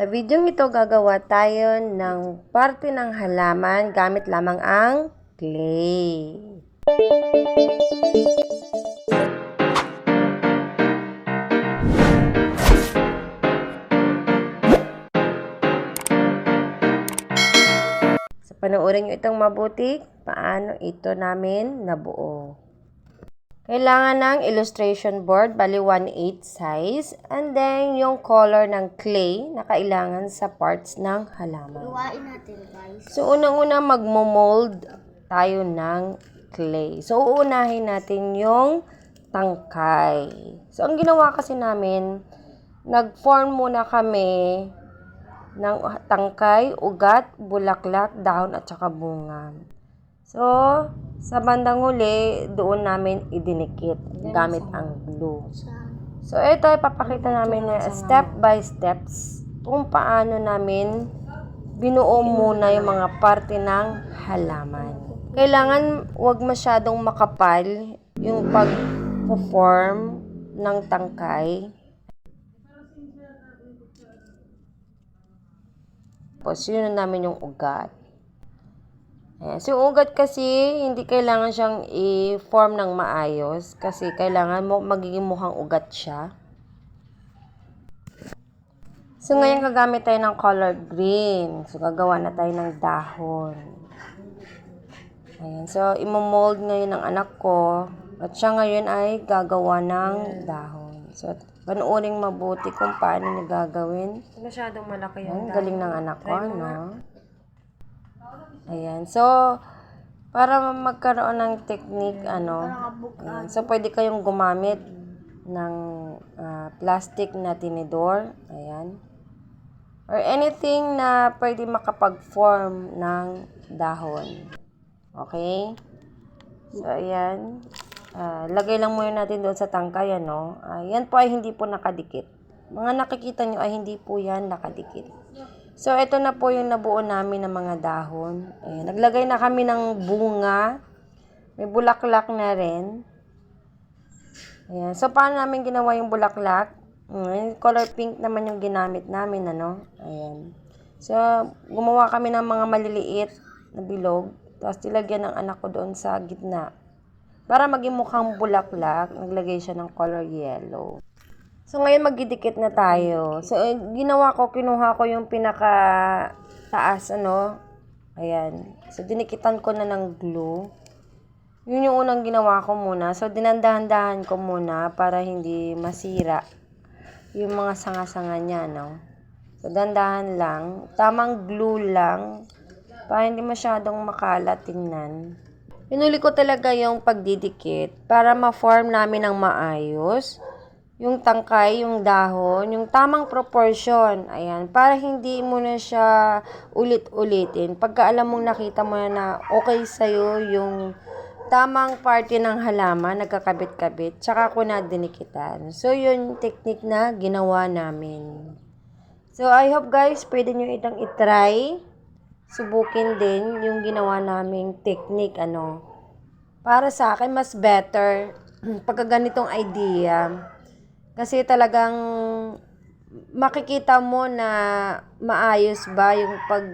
Sa video ito, gagawa tayo ng parte ng halaman gamit lamang ang clay. Sa panoorin nyo itong mabuti, paano ito namin nabuo. Kailangan ng illustration board, bali 1/8 size. And then, yung color ng clay na kailangan sa parts ng halaman. Gawain natin guys. So, unang-una magmo-mold tayo ng clay. So, uunahin natin yung tangkay. So, ang ginawa kasi namin, nag-form muna kami ng tangkay, ugat, bulaklak, dahon at saka bunga. So, sa bandang huli, doon namin idinikit gamit ang glue. So, ito ipapakita namin na step by steps kung paano namin binuo muna yung mga parte ng halaman. Kailangan wag masyadong makapal yung pag-form ng tangkay. Tapos, yun na namin yung ugat. Ayan. So, yung ugat kasi, hindi kailangan siyang i-form ng maayos kasi kailangan mo magiging mukhang ugat siya. So, ngayon gagamit tayo ng color green. So, gagawa na tayo ng dahon. Ayan. So, imomold ngayon ng anak ko. At siya ngayon ay gagawa ng dahon. So, panuoring mabuti kung paano niya gagawin. Masyadong malaki Ayan, yung galing ng anak ko, no? Ayan. So, para magkaroon ng technique, ano, ayan. so pwede kayong gumamit ng ah, plastic na tinidor, ayan. Or anything na pwede makapag-form ng dahon. Okay? So, ayan. Ah, lagay lang muna natin doon sa tangkay, ano. Ah, yan po ay hindi po nakadikit. Mga nakikita nyo ay hindi po yan nakadikit. So, ito na po yung nabuo namin ng mga dahon. Ayan. Naglagay na kami ng bunga. May bulaklak na rin. Ayan. So, paano namin ginawa yung bulaklak? Mm, color pink naman yung ginamit namin, ano? Ayan. So, gumawa kami ng mga maliliit na bilog. Tapos, tilagyan ng anak ko doon sa gitna. Para maging mukhang bulaklak, naglagay siya ng color yellow. So, ngayon magdidikit na tayo. So, eh, ginawa ko, kinuha ko yung pinaka taas, ano. Ayan. So, dinikitan ko na ng glue. Yun yung unang ginawa ko muna. So, dinandahan-dahan ko muna para hindi masira yung mga sanga-sanga niya, no. So, dandahan lang. Tamang glue lang. Para hindi masyadong makalat tingnan. Pinuli ko talaga yung pagdidikit para ma-form namin ng maayos yung tangkay, yung dahon, yung tamang proportion. Ayan, para hindi mo na siya ulit-ulitin. Pagka alam mong nakita mo na okay sa'yo yung tamang parte ng halaman, nagkakabit-kabit, tsaka ko na dinikitan. So, yun technique na ginawa namin. So, I hope guys, pwede nyo itang itry. Subukin din yung ginawa naming technique, ano. Para sa akin, mas better pagka ganitong idea. Kasi talagang makikita mo na maayos ba yung pag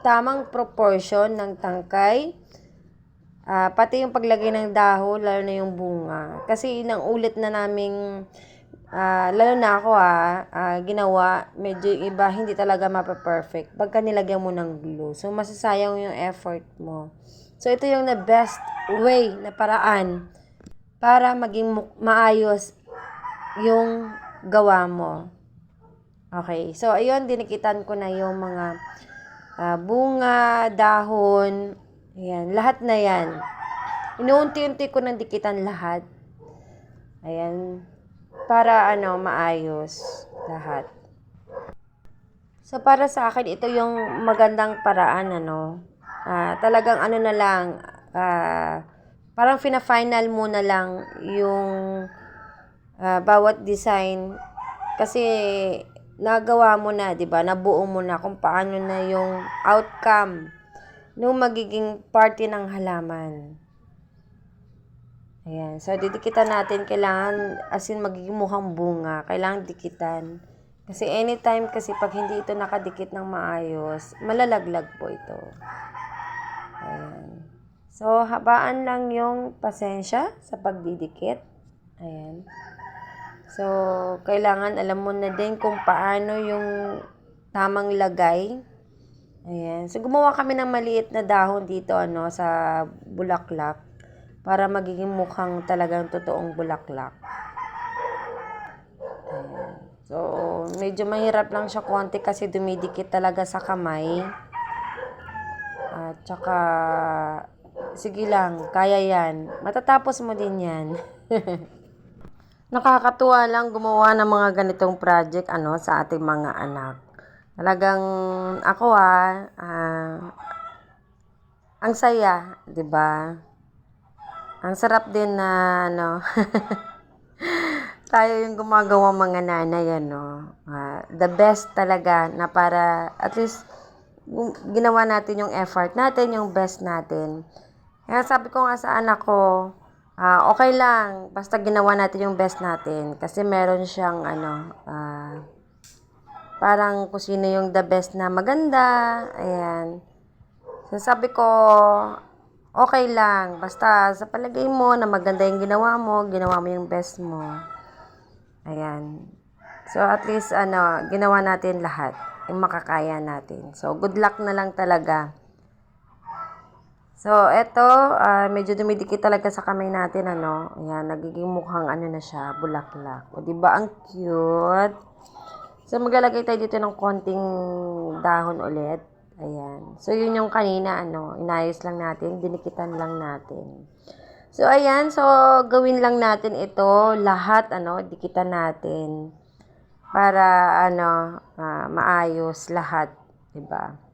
tamang proportion ng tangkay. Ah, pati yung paglagay ng dahon, lalo na yung bunga. Kasi nang ulit na naming, ah, lalo na ako ah, ah, ginawa, medyo iba hindi talaga mapa-perfect. Pagka nilagyan mo ng glue. So, masasayang yung effort mo. So, ito yung the best way na paraan para maging maayos yung gawa mo. Okay. So, ayun, dinikitan ko na yung mga ah, bunga, dahon, ayan, lahat na yan. Inuunti-unti ko nang dikitan lahat. Ayan. Para, ano, maayos lahat. So, para sa akin, ito yung magandang paraan, ano. Ah, talagang, ano na lang, ah, parang fina-final mo na lang yung ah, bawat design kasi nagawa mo na, 'di ba? Nabuo mo na kung paano na yung outcome nung magiging party ng halaman. Ayan. So, didikitan natin. Kailangan, as in, magiging mukhang bunga. Kailangan dikitan. Kasi anytime kasi pag hindi ito nakadikit ng maayos, malalaglag po ito. Ayan. So, habaan lang yung pasensya sa pagdidikit. Ayan. So, kailangan alam mo na din kung paano yung tamang lagay. Ayan. So, gumawa kami ng maliit na dahon dito, ano, sa bulaklak. Para magiging mukhang talagang totoong bulaklak. Ayan. So, medyo mahirap lang siya konti kasi dumidikit talaga sa kamay. At saka, sige lang, kaya yan. Matatapos mo din yan. Nakakatuwa lang gumawa ng mga ganitong project ano sa ating mga anak. Talagang ako ah, ah, ang saya, 'di ba? Ang sarap din na ano tayo yung gumagawa mga nanay ano. Ah, the best talaga na para at least ginawa natin yung effort natin, yung best natin. Kaya sabi ko nga sa anak ko, ah, okay lang, basta ginawa natin yung best natin. Kasi meron siyang, ano, ah, parang kung sino yung the best na maganda, ayan. So sabi ko, okay lang, basta sa palagay mo na maganda yung ginawa mo, ginawa mo yung best mo. Ayan. So at least, ano, ginawa natin lahat, yung makakaya natin. So good luck na lang talaga. So, eto, ah, medyo dumidikit talaga sa kamay natin, ano. Ayan, nagiging mukhang ano na siya, bulaklak. O, di ba ang cute? So, maglalagay tayo dito ng konting dahon ulit. Ayan. So, yun yung kanina, ano, inayos lang natin, dinikitan lang natin. So, ayan. So, gawin lang natin ito, lahat, ano, dikitan natin. Para, ano, ah, maayos lahat. Diba?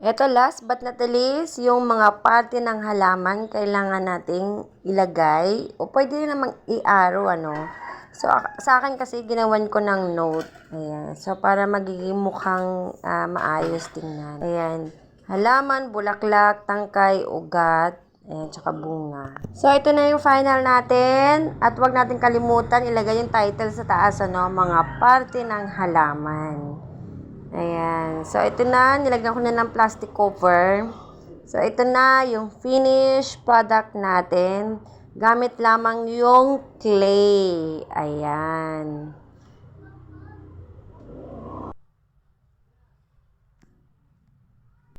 Ito last but not the least, yung mga parte ng halaman kailangan nating ilagay o pwede rin namang i-arrow ano. So sa akin kasi ginawan ko ng note. Ayan. So para magiging mukhang ah, maayos tingnan. Ayan. Halaman, bulaklak, tangkay, ugat, ayan, tsaka bunga. So ito na yung final natin. At wag natin kalimutan ilagay yung title sa taas ano, mga parte ng halaman. Ayan. So, ito na. Nilagyan ko na ng plastic cover. So, ito na yung finished product natin. Gamit lamang yung clay. Ayan.